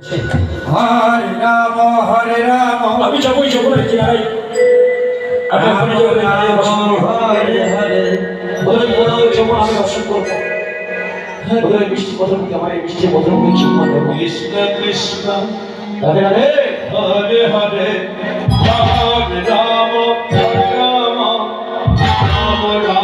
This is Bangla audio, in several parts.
হরে রাম হরে রাম। আমি যাব এই যমুনার কিনারায় আমি ওখানে যাব রাম হরে হরে ওখানে বড় যমুনা আমি দর্শন করব আমার কৃষ্ণ কৃষ্ণ। হরে হরে। হরে রাম হরে রাম। রাম রাম।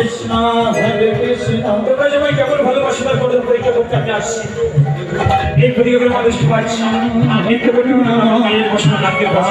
কৃষ্ণ, হরে কৃষ্ণ। তোমরা সবাই কেমন ভালোবাসি তার করে পরীক্ষা করতে আমি আসছি। এই পরীক্ষা করে মানুষকে পাচ্ছি। এই পরীক্ষা করে